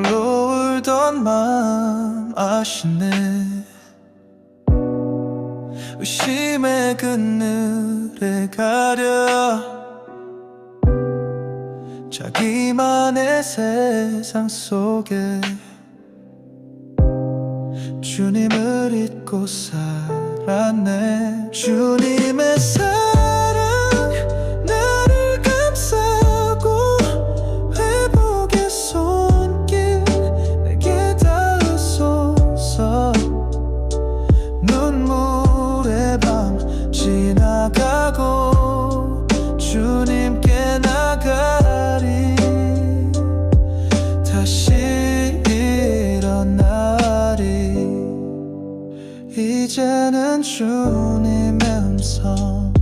울던 마음 아시네. 의심의 그늘에 가려. 자기만의 세상 속에 주님을 잊고 살았네. 주님의 이제는 주님의 음성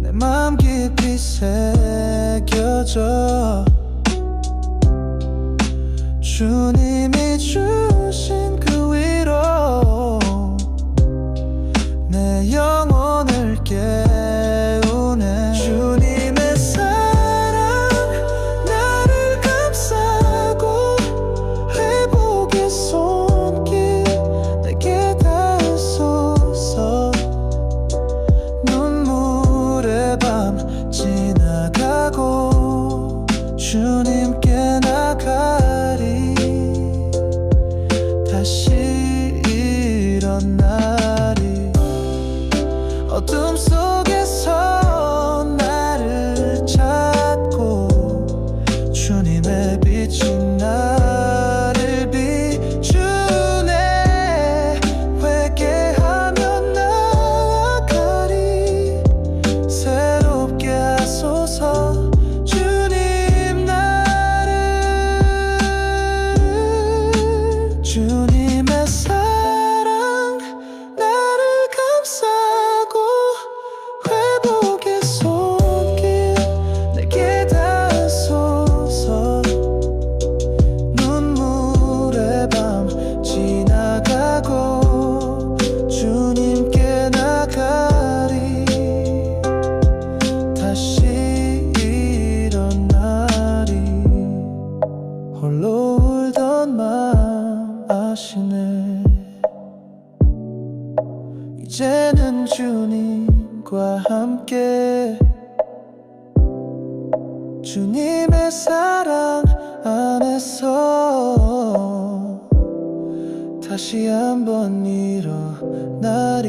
내 맘 깊이 새겨져 주님 주님께 나가리. 다시 일어나리. 어둠 속 울던 마음 아시네. 이제는 주님과 함께 주님의 사랑 안에서 다시 한번 일어나리